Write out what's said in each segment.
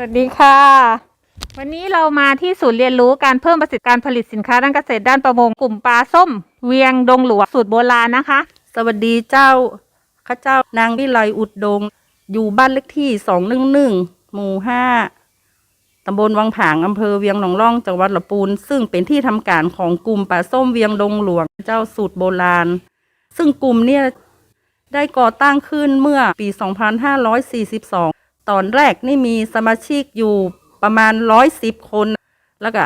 วัสดีค่ะ วันนี้เรามาที่ศูนย์เรียนรู้การเพิ่มประสิทธิการผลิตสินค้าด้านเกษตรด้านประมงกลุ่มปลาส้ม เวียงดงหลวงสูตรโบราณนะคะ สวัสดีเจ้าข้าเจ้านางวิไลอุดดง อยู่บ้านเลขที่สองหนึ่งหนึ่งหมู่ห้าตำบลวังผางอำเภอเวียงหนองร่องจังหวัดลำพูน ซึ่งเป็นที่ทำการของกลุ่มป่าส้มเวียงดงหลวงเจ้าสูตรโบราณ ซึ่งกลุ่มเนี่ยได้ก่อตั้งขึ้นเมื่อปี 2542 ตอนแรกนี่มีสมาชิกอยู่ประมาณ110คน แล้วก็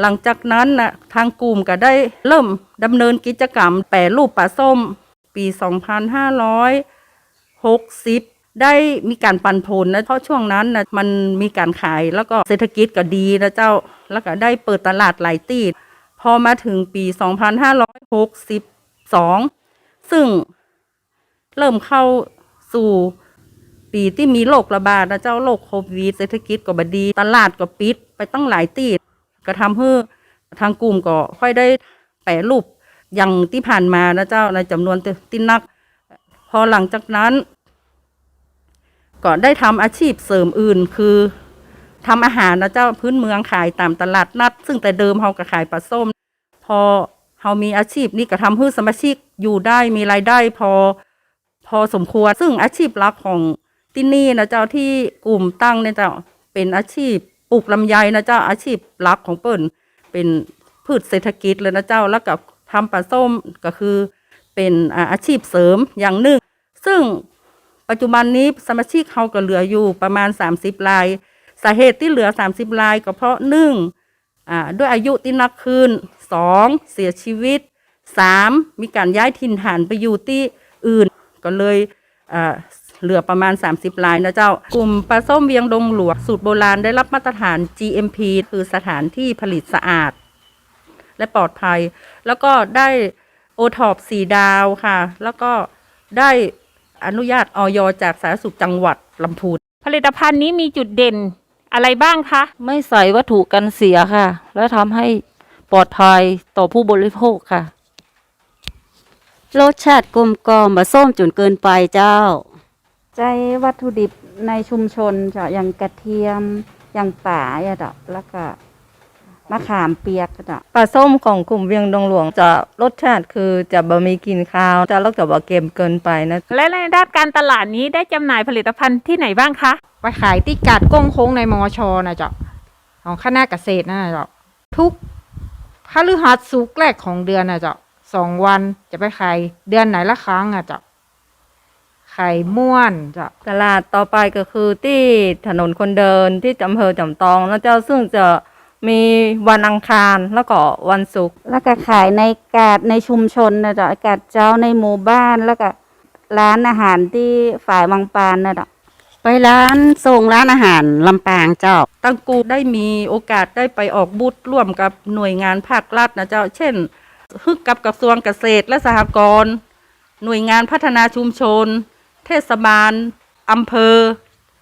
หลังจากนั้นนะทางกลุ่มก็ได้เริ่มดำเนินกิจกรรมแปรรูปปลาส้ม ปี 2560 ได้มีการปันผลนะเพราะช่วงนั้นนะมันมีการขายแล้วก็เศรษฐกิจก็ดีนะเจ้า แล้วก็ได้เปิดตลาดหลายตีดพอมาถึงปี 2562 ซึ่งเริ่มเข้าสู่ ปีที่มีโรคระบาดนะเจ้าโรคโควิดเศรษฐกิจก็บดี ตลาดก็ปิดไปตั้งหลายตีก็ทำให้ทางกลุ่มก็ค่อยได้แปรรูปอย่างที่ผ่านมานะเจ้าในจำนวนที่นัก พอหลังจากนั้น ก็ได้ทำอาชีพเสริมอื่นคือทำอาหารนะเจ้าพื้นเมืองขายตามตลาดนัด ซึ่งแต่เดิมเฮาก็ขายปลาส้ม พอเฮามีอาชีพนี้ก็ทำให้สมาชิกอยู่ได้มีรายได้พอพอสมควร ซึ่งอาชีพหลักของ ที่นี่นะเจ้าที่กลุ่มตั้งเนี่ยเจ้าเป็นอาชีพปลูกลำไยนะเจ้าอาชีพหลักของเปิ่นเป็นพืชเศรษฐกิจเลยนะเจ้าแล้วกับทำปลาส้มก็คือเป็นอาชีพเสริมอย่างหนึ่ง ซึ่งปัจจุบันนี้สมาชิกเขาก็เหลืออยู่ประมาณ 30ราย สาเหตุที่เหลือ 30รายก็เพราะหนึ่งด้วยอายุที่นักขึ้นสองเสียชีวิตสามมีการย้ายถิ่นฐานไปอยู่ที่อื่นก็เลย เหลือประมาณ 30รายนะเจ้า กลุ่มปลาส้มเวียงดงหลวงสูตรโบราณได้รับมาตรฐาน GMP คือสถานที่ผลิตสะอาด และปลอดภัย แล้วก็ได้โอท็อปสีดาวค่ะ แล้วก็ได้อนุญาตออยจากสาธารณสุขจังหวัดลำพูนผลิตภัณฑ์นี้มีจุดเด่นอะไรบ้างคะ ไม่ใส่วัตถุกันเสียค่ะ และทำให้ปลอดภัยต่อผู้บริโภคค่ะ รสชาติกลมกล่อมบะส้มจนเกินไปเจ้า ใจวัตถุดิบในชุมชนจะอย่างกระเทียมอย่างป่าอะดอกแล้วก็มะขามเปียกอะดอกปลาส้มของกลุ่มเวียงดงหลวงจะรสชาติคือจะบะมีกลิ่นคาว จะแล้วจะบะเค็มเกินไปนะ และในด้านการตลาดนี้ได้จำหน่ายผลิตภัณฑ์ที่ไหนบ้างคะไปขายที่กาดก้งโค้งในมอชนะเจ้าของคณะเกษตรนั่นนะเจ้าทุกพฤหัสสุกร์แรกของเดือนนะเจ้าสองวันจะไปขายเดือนไหนละครั้งอะเจ้า ไข่ม่วนเจ้าตลาดต่อไปก็คือที่ถนนคนเดินที่อำเภอจำตองนะเจ้าซึ่งจะมีวันอังคารแล้วก็วันศุกร์แล้วก็ขายในกาดในชุมชนนะดอกกาดเจ้าในหมู่บ้านแล้วก็ร้านอาหารที่ฝ่ายบางปานนะดอกไปร้านส่งร้านอาหารลำปางเจ้า ตั้งกูได้มีโอกาสได้ไปออกบูธร่วมกับหน่วยงานภาครัฐนะเจ้า เช่นฮึกกับกระทรวงเกษตรและสหกรณ์หน่วยงานพัฒนาชุมชน เทศบาลอำเภอ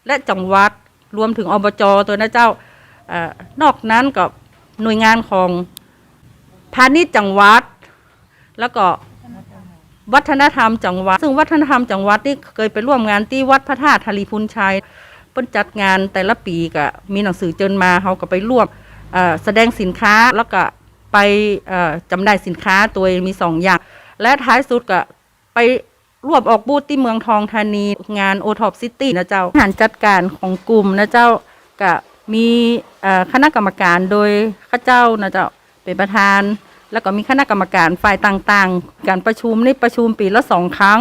และจังหวัดรวมถึงอบจตัวนะเจ้าอนอกนั้นกับหน่วยงานของพาณิชย์จังหวัด แล้วก็วัฒนธรรมจังหวัด ซึ่งวัฒนธรรมจังหวัดนี่เคยไปร่วมงานที่วัดพระธาตุธารีพุนชัยเพิ่นจัดงานแต่ละปีก็มีหนังสือเจิญมาเขาก็ไปร่วมแสดงสินค้าแล้วก็ไปจำหน่ายสินค้าตัวมีสองอย่าง และท้ายสุดก็ไป รวบออกบูธที่เมืองทองธานี งานโอท็อปซิตี้นะเจ้าหารจัดการของกลุ่มนะเจ้าก็มีคณะกรรมการโดยข้าเจ้านะเจ้าเป็นประธาน แล้วก็มีคณะกรรมการฝ่ายต่างๆ การประชุมนี่ประชุมปีละสองครั้ง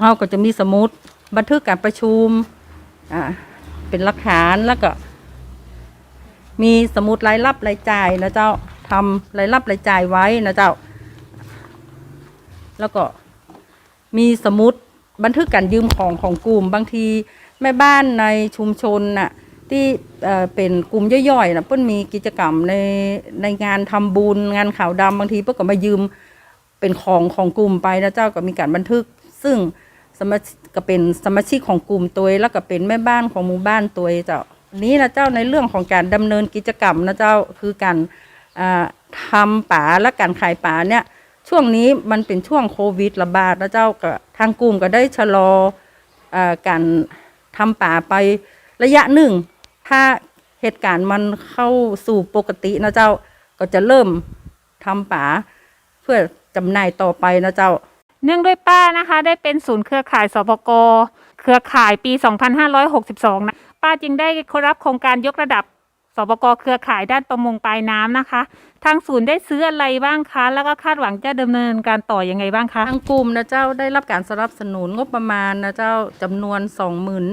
เราก็จะมีสมุดบันทึกการประชุมอ่าเป็นหลักฐานแล้วก็ มีสมุดรายรับรายจ่ายนะเจ้าทำรายรับรายจ่ายไว้นะเจ้า แล้วก็ มีสมุดบันทึกการยืมของของกลุ่มบางทีแม่บ้านในชุมชนน่ะที่เป็นกลุ่มย่อยๆนะเพิ่นมีกิจกรรมในในงานทำบุญงานข่าวดำบางทีเพิ่นก็มายืมเป็นของของกลุ่มไปนะเจ้าก็มีการบันทึก ซึ่งสมาชิกก็เป็นสมาชิกของกลุ่มตัวแล้วก็เป็นแม่บ้านของหมู่บ้านตัวเจ้านี้นะเจ้าในเรื่องของการดำเนินกิจกรรมนะเจ้าคือการอ่าทำป่าและการขายป่าเนี่ย ช่วงนี้มันเป็นช่วงโควิดระบาดนะเจ้าก็ทางกลุ่มก็ได้ชะลออการทำป่าไประยะหนึ่ง ถ้าเหตุการณ์มันเข้าสู่ปกตินะเจ้าก็จะเริ่มทำป่าเพื่อจำหน่ายต่อไปนะเจ้า เนื่องด้วยป้านะคะได้เป็นศูนย์เครือข่ายสปกเครือข่ายปี 2562 นะ ป้าจึงได้รับโครงการยกระดับ สปกเครือข่ายด้านประมงปลายน้ำนะคะ ทางศูนย์ได้ซื้ออะไรบ้างคะ แล้วก็คาดหวังจะดำเนินการต่อยังไงบ้างคะ ทางกลุ่มนะเจ้าได้รับการสนับสนุนงบประมาณนะเจ้าจำนวน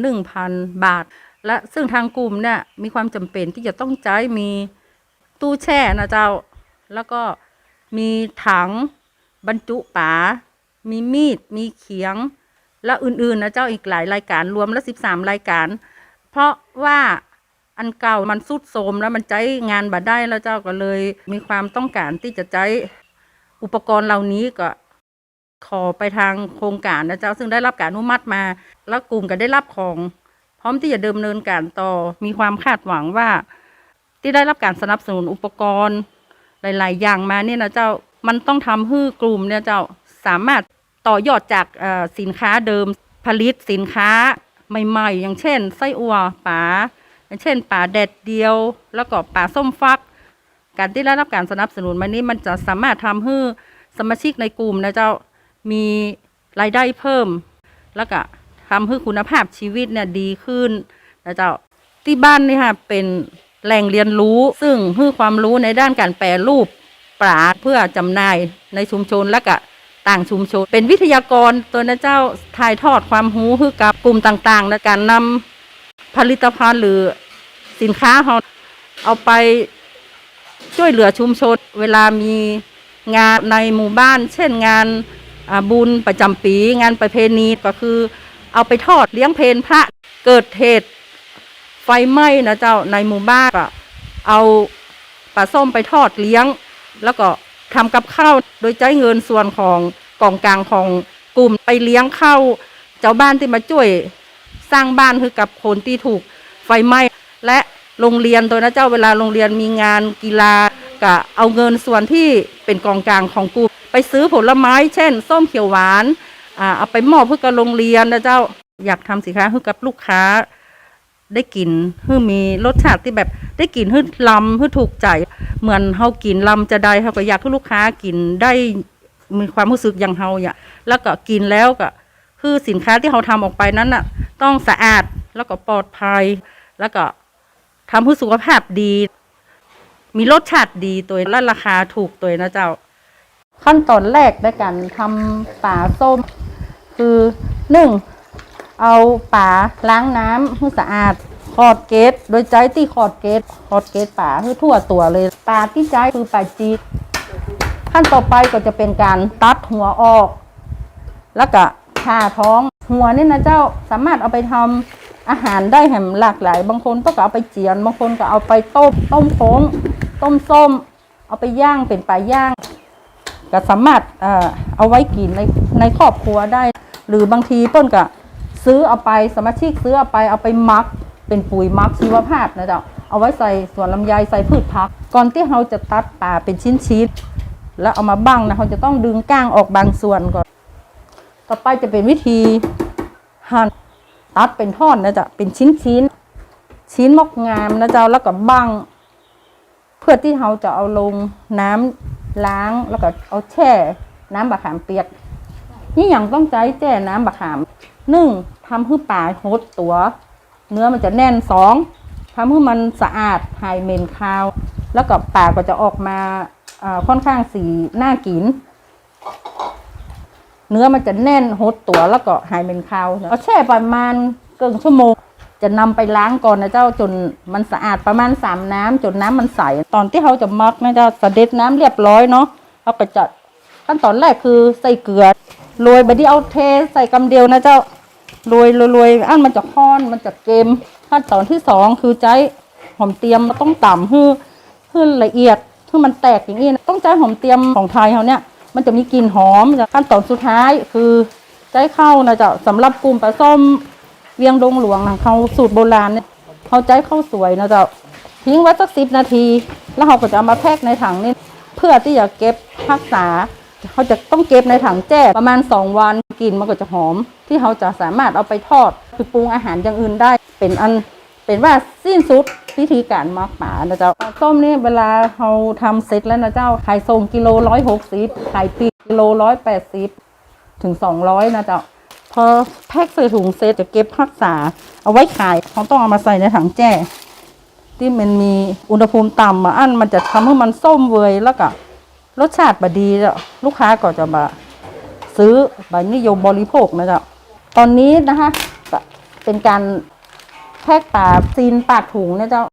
21,000 บาท และซึ่งทางกลุ่มเนี่ยมีความจำเป็นที่จะต้องใช้มีตู้แช่นะเจ้า แล้วก็มีถังบรรจุป๋า มีมีด มีเขียง และอื่นๆนะเจ้าอีกหลายรายการรวมแล้ว 13 รายการ เพราะว่า อันเก่ามันสุดโทรมแล้วมันใช้งานบ่ได้แล้วเจ้าก็เลย มีความต้องการที่จะใช้อุปกรณ์เหล่านี้ก็ขอไปทางโครงการนะเจ้าซึ่งได้รับการอนุมัติมา แล้วกลุ่มก็ได้รับของ พร้อมที่จะดำเนินการต่อมีความคาดหวังว่า ที่ได้รับการสนับสนุนอุปกรณ์หลาย ๆ อย่างมาเนี่ยนะเจ้ามันต้องทำให้กลุ่มเนี่ยเจ้าสามารถต่อยอดจากสินค้าเดิมผลิตสินค้าใหม่ ๆ อย่างเช่น ไส้อัวป๋า เช่นป๋าแดดเดียว แล้วก็ป๋าส้มฟัก การที่ได้รับการสนับสนุนมานี้มันจะสามารถทำให้สมาชิกในกลุ่มนะเจ้ามีรายได้เพิ่ม แล้วก็ทำให้คุณภาพชีวิตเนี่ยดีขึ้นนะเจ้าที่บ้านนี่ค่ะเป็นแหล่งเรียนรู้ซึ่งให้ความรู้ในด้านการแปรรูปปลาเพื่อจำหน่ายในชุมชนและก็ต่างชุมชน เป็นวิทยากรตัวนะเจ้าถ่ายทอดความรู้ให้กับกลุ่มต่างๆในการนำ ผลิตภัณฑ์หรือสินค้าเราเอาไปช่วยเหลือชุมชน เวลามีงานในหมู่บ้าน เช่นงานบุญประจำปี งานประเพณีก็คือ เอาไปทอดเลี้ยงเพลพระเกิดเหตุไฟไหม้นะเจ้าในหมู่บ้านก็เอาปลาส้มไปทอดเลี้ยง แล้วก็ทำกับข้าวโดยใช้เงินส่วนของกองกลางของกลุ่มไปเลี้ยงข้าวเจ้าบ้านที่มาช่วย สร้างบ้านคือกับคนที่ถูกไฟไหม้และโรงเรียนตัวนะเจ้าเวลาโรงเรียนมีงานกีฬาก็เอาเงินส่วนที่เป็นกองกลางของกลุ่มไปซื้อผลไม้เช่น ส้มเขียวหวานอ่าเอาไปมอบเพื่อกับโรงเรียนนะเจ้าอยากทำสินค้าให้กับลูกค้า ได้กินให้มีรสชาติที่แบบได้กินให้ลำให้ถูกใจ เหมือนเฮากินลำจะได้เฮาก็อยากให้ลูกค้ากินได้มีความรู้สึกอย่างเฮาอย่าแล้วก็กินแล้วก็คือสินค้าที่เราทำออกไปนั้นน่ะ ต้องสะอาดแล้วก็ปลอดภัย แล้วก็ทำให้สุขภาพดี มีรสชาติดีตัวและราคาถูกตัวนะเจ้า ขั้นตอนแรกในการทำป่าส้ม คือหนึ่งเอาป่าล้างน้ำให้สะอาดขอดเกตโดยใจที่ขอดเกตขอดเกตป่าให้ทั่วตัวเลยป่าที่ใจคือป่าจีดขั้นต่อไปก็จะเป็นการตัดหัวออก แล้วก็ ผ่าท้อง หัวนี่นะเจ้าสามารถเอาไปทำอาหารได้แหมหลากหลาย บางคนก็เอาไปเจียน บางคนก็เอาไปต้มต้มโค้งต้มส้ม เอาไปย่างเป็นปลาย่าง ก็สามารถเอาไว้กินในในครอบครัวได้ หรือบางทีเปิ้นก็ซื้อเอาไปสมาชิกซื้อเอาไปเอาไปมักเป็นปุ๋ยมักชีวภาพนะเจ้าเอาไว้ใส่สวนลำไยใส่พืชผัก ก่อนที่เราจะตัดป่าเป็นชิ้นๆแล้วเอามาบั้งนะเราจะต้องดึงก้างออกบางส่วนก่อน ต่อไปจะเป็นวิธีหั่นตัดเป็นท่อนนะจ๊ะเป็นชิ้นๆชิ้นมกงามนะเจ้าแล้วก็บังเพื่อที่เราจะเอาลงน้ำล้างแล้วก็เอาแช่ น้ำบะขามเปียก นี่อย่างต้องใจแช่น้ำบะขามหนึ่งทำให้ปลาโฮดตัว เนื้อมันจะแน่นสองทำให้มันสะอาดหายเหม็นคาว แล้วก็ปลาก็จะออกมาค่อนข้างสีน่ากิน เนื้อมันจะแน่นโฮดตัวแล้วก็หายเหม็นคาวเอาแช่ประมาณเกินชั่วโมง จะนำไปล้างก่อนนะเจ้าจนมันสะอาดประมาณสามน้ำจนน้ำมันใส ตอนที่เขาจะมักนะเจ้าสะเด็ดน้ำเรียบร้อยเนาะเขาก็จะขั้นตอนแรกคือใส่เกลือโรยไปที่เอาเทใส่กำเดียวนะเจ้าโรยโรยโรยอันมันจะค้อนมันจะเกมขั้นตอนที่สองคือใจหอมเตียมต้องต่ำให้ให้ละเอียดให้มันแตกอย่างนี้นะต้องใจหอมเตียมของไทยเขาเนี่ย มันจะมีกลิ่นหอมขั้นตอนสุดท้ายคือใจเข้านะเจ้าสำหรับกลุ่มปลาส้มเวียงดงหลวงนะเขาสูตรโบราณเนี่ยเขาใจข้าวสวยนะเจ้าทิ้งไว้สักสิบนาที แล้วเขาก็จะเอามาแพ็คในถังนี่เพื่อที่จะเก็บรักษาเขาจะต้องเก็บในถังแจ้ประมาณสองวันกลิ่นมันก็จะหอม ที่เขาจะสามารถเอาไปทอดคือปรุงอาหารอย่างอื่นได้ เป็นอันเป็นว่าสิ้นสุด พิธีการมักป่านะเจ้าปลาส้มนี่เวลาเราทำเสร็จแล้วนะเจ้าขายส่งกิโลร้อยหกสิบขายปีกกิโลร้อยแปดสิบถึงสองร้อยนะเจ้าพอแพ็คใส่ถุงเสร็จจะเก็บรักษา เอาไว้ขายเขาต้องเอามาใส่ในถังแจ้ที่มันมีอุณหภูมิต่ำมาอันมันจะทำให้มันส้มเวยแล้วก็รสชาติบดีแล้วลูกค้าก็จะมาซื้อบนิยมบริโภคนะเจ๊ะตอนนี้นะคะเป็นการ แพ็กปลาซีนปากถุงนะเจ้า